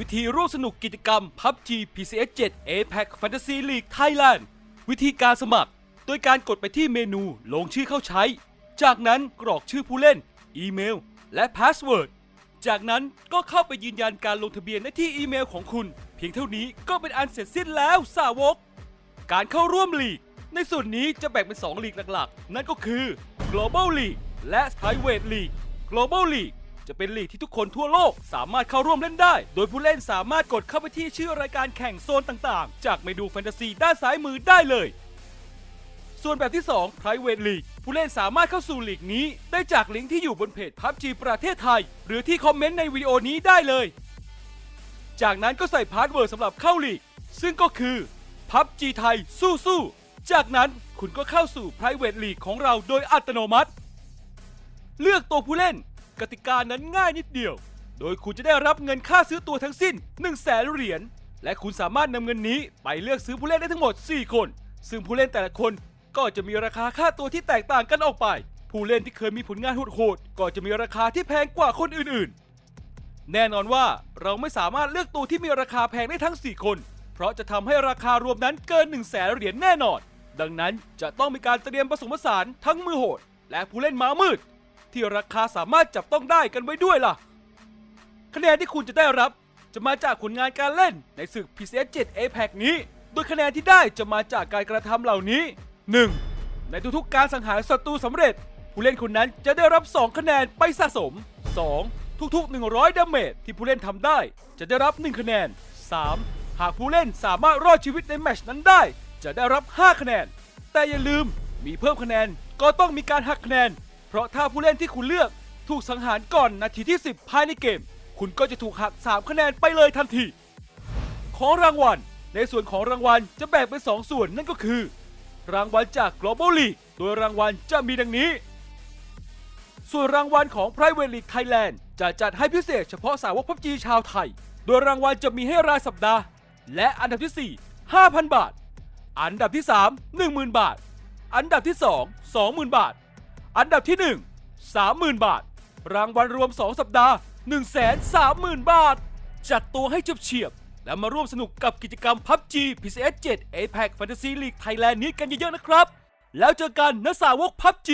วิธีร่วมสนุกกิจกรรม PUBG PCS 7 APEC Fantasy League Thailand วิธีการสมัคร โดยการกดไปที่เมนูลงชื่อเข้าใช้ จากนั้นกรอกชื่อผู้เล่น อีเมล และพาสเวิร์ด จากนั้นก็เข้าไปยืนยันการลงทะเบียนในที่อีเมลของคุณ เพียงเท่านี้ก็เป็นอันเสร็จสิ้นแล้วสาวก การเข้าร่วมลีก ในส่วนนี้จะแบ่งเป็น 2 ลีกหลักๆ นั่นก็คือ global league และ private league global league จะเป็นลีกที่ทุกคนทั่วโลกสามารถเข้าร่วมเล่นได้ โดยผู้เล่นสามารถกดเข้าไปที่ชื่อรายการแข่งโซนต่างๆ จากเมนูแฟนตาซีด้านซ้ายมือได้เลย ส่วนแบบที่ 2 private league ผู้เล่นสามารถเข้าสู่ลีกนี้ ได้จากลิงก์ที่อยู่บนเพจ PUBG ประเทศไทย หรือที่คอมเมนต์ในวิดีโอนี้ได้เลย จากนั้นก็ใส่พาสเวิร์ดสำหรับเข้าลีก ซึ่งก็คือ PUBG ไทยสู้สู้ๆจากนั้นคุณก็เข้าสู่ private league ของเราโดยอัตโนมัติ เลือกตัวผู้เล่น กติกานั้นง่ายนิดเดียว โดยคุณจะได้รับเงินค่าซื้อตัวทั้งสิ้น 1 0 0 0 0แสนเหรียญ และคุณสามารถนำเงินนี้ไปเลือกซื้อผู้เล่นได้ทั้งหมด 4 คน ซึ่งผู้เล่นแต่ละคนก็จะมีราคาค่าตัวที่แตกต่างกันออกไป ผู้เล่นที่เคยมีผลงานโหดๆก็จะมีราคาที่แพงกว่าคนอื่นๆ แน่นอนว่าเราไม่สามารถเลือกตัวที่มีราคาแพงได้ทั้ง 4 คน เพราะจะทำให้ราคารวมนั้นเกิน1 0 0 0 0แสนเหรียญแน่นอน ดังนั้นจะต้องมีการเตรียมผสมผสานทั้งมือโหด และผู้เล่นม้ามืด ที่ราคาสามารถจับต้องได้กันไว้ด้วยล่ะ คะแนนที่คุณจะได้รับ จะมาจากผลงานการเล่นในศึก PCS 7 APEC นี้ โดยคะแนนที่ได้จะมาจากการกระทำเหล่านี้ 1. ในทุกๆการสังหารศัตรูสำเร็จ ผู้เล่นคนนั้นจะได้รับ 2 คะแนนไปสะสม 2. ทุกๆ 100ดาเมจที่ผู้เล่นทำได้ จะได้รับ 1 คะแนน 3. หากผู้เล่นสามารถรอดชีวิตในแมชนั้นได้ จะได้รับ 5 คะแนน แต่อย่าลืมมีเพิ่มคะแนนก็ต้องมีการหักคะแนน เพราะถ้าผู้เล่นที่คุณเลือกถูกสังหารก่อนนาทีที่ 10 ภายในเกม คุณก็จะถูกหัก 3 คะแนนไปเลยทันที ของรางวัล ในส่วนของรางวัลจะแบ่งเป็น 2 ส่วนนั่นก็คือ รางวัลจาก Global League โดยรางวัลจะมีดังนี้ ส่วนรางวัลของ Private League Thailand จะจัดให้พิเศษเฉพาะสาวกพับจีชาวไทย โดยรางวัลจะมีให้รายสัปดาห์ และอันดับที่ 4 5,000 บาท อันดับที่ 3 10,000 บาท อันดับที่ 2 20,000 บาท อันดับที่ 1 30,000 บาท รางวัลรวม 2 สัปดาห์ 130,000 บาท จัดตัวให้เฉียบๆและมาร่วมสนุกกับกิจกรรม PUBG PCS 7 Apex Fantasy League Thailand นี้กันเยอะๆนะครับ แล้วเจอกันนสาวก PUBG